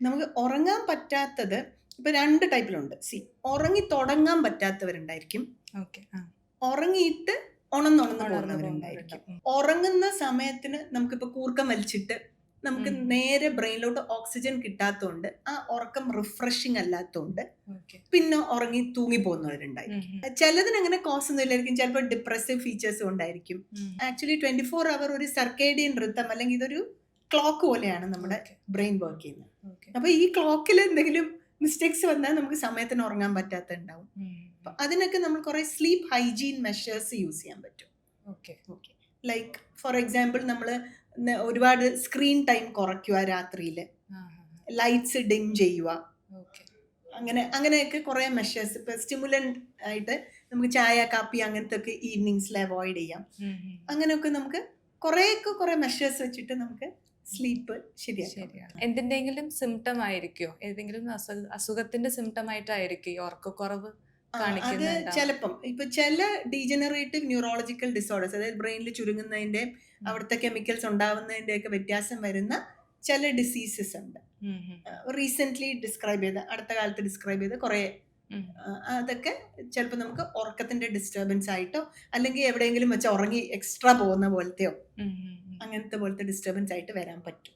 നമുക്ക് ഉറങ്ങാൻ പറ്റാത്തത് ഇപ്പൊ രണ്ട് ടൈപ്പിലുണ്ട്. സി ഉറങ്ങി തുടങ്ങാൻ പറ്റാത്തവരുണ്ടായിരിക്കും. ഓക്കെ ഉറങ്ങിയിട്ട് ഉണന്നുണന്ന് വളർന്നു പോകുന്നവരുണ്ടായിരിക്കും. പോകുന്നവരുണ്ടാവും. ഉറങ്ങുന്ന സമയത്തിന് നമുക്കിപ്പോ കൂർക്കം വലിച്ചിട്ട് നമുക്ക് നേരെ ബ്രെയിനിലോട്ട് ഓക്സിജൻ കിട്ടാത്തതുകൊണ്ട് ആ ഉറക്കം റിഫ്രഷിങ് അല്ലാത്തതുകൊണ്ട് പിന്നെ ഉറങ്ങി തൂങ്ങി പോകുന്നവരുണ്ടായിരിക്കും ചിലതിന് അങ്ങനെ കോസ് ഒന്നും ഇല്ലായിരിക്കും. ചിലപ്പോൾ ഡിപ്രസീവ് ഫീച്ചേഴ്സും ഉണ്ടായിരിക്കും. ആക്ച്വലി ട്വന്റി ഫോർ അവർ ഒരു സർക്കേഡിയൻ റിത്തം അല്ലെങ്കിൽ ഇതൊരു ക്ലോക്ക് പോലെയാണ് നമ്മുടെ ബ്രെയിൻ വർക്ക് ചെയ്യുന്നത്. അപ്പൊ ഈ ക്ലോക്കിൽ എന്തെങ്കിലും മിസ്റ്റേക്സ് വന്നാൽ നമുക്ക് സമയത്തിന് ഉറങ്ങാൻ പറ്റാത്ത ഉണ്ടാവും അതിനൊക്കെ നമ്മൾ കുറെ സ്ലീപ്പ് ഹൈജീൻ മെഷേഴ്സ് യൂസ് ചെയ്യാൻ പറ്റും. Okay okay like for example നമ്മൾ ഒരുപാട് സ്ക്രീൻ ടൈം കുറയ്ക്കുക രാത്രിയിൽ ലൈറ്റ്സ് ഡിം ചെയ്യുക. ഓക്കെ അങ്ങനെ അങ്ങനെയൊക്കെ കുറെ മെഷേഴ്സ് ഇപ്പൊ സ്റ്റിമുലന്റ് ആയിട്ട് നമുക്ക് ചായ കാപ്പി അങ്ങനത്തെ ഒക്കെ ഈവനിങ്സിൽ അവോയ്ഡ് ചെയ്യാം. അങ്ങനെയൊക്കെ നമുക്ക് കുറേയൊക്കെ കുറെ മെഷേഴ്സ് വെച്ചിട്ട് നമുക്ക് സ്ലീപ്പ് ശരിയാണ് എന്തിന്റെങ്കിലും സിംറ്റം ആയിരിക്കോ? ഏതെങ്കിലും അസുഖത്തിന്റെ സിംറ്റം ആയിട്ടായിരിക്കും ഈ ഉറക്കക്കുറവ് അത്. ചിലപ്പം. ഇപ്പൊ ചില ഡീജനറേറ്റീവ് ന്യൂറോളജിക്കൽ ഡിസോർഡേഴ്സ് അതായത് ബ്രെയിനിൽ ചുരുങ്ങുന്നതിന്റെ അവിടുത്തെ കെമിക്കൽസ് ഉണ്ടാവുന്നതിന്റെ ഒക്കെ വ്യത്യാസം വരുന്ന ചില ഡിസീസസ് ഉണ്ട്. റീസെന്റ് ഡിസ്ക്രൈബ് ചെയ്ത അടുത്ത കാലത്ത് ഡിസ്ക്രൈബ് ചെയ്ത കുറെ അതൊക്കെ ചിലപ്പോൾ നമുക്ക് ഉറക്കത്തിന്റെ ഡിസ്റ്റർബൻസ് ആയിട്ടോ അല്ലെങ്കിൽ എവിടെയെങ്കിലും വെച്ച് ഉറങ്ങി എക്സ്ട്രാ പോകുന്ന പോലത്തെയോ. അങ്ങനത്തെ പോലത്തെ ഡിസ്റ്റർബൻസ് ആയിട്ട് വരാൻ പറ്റും.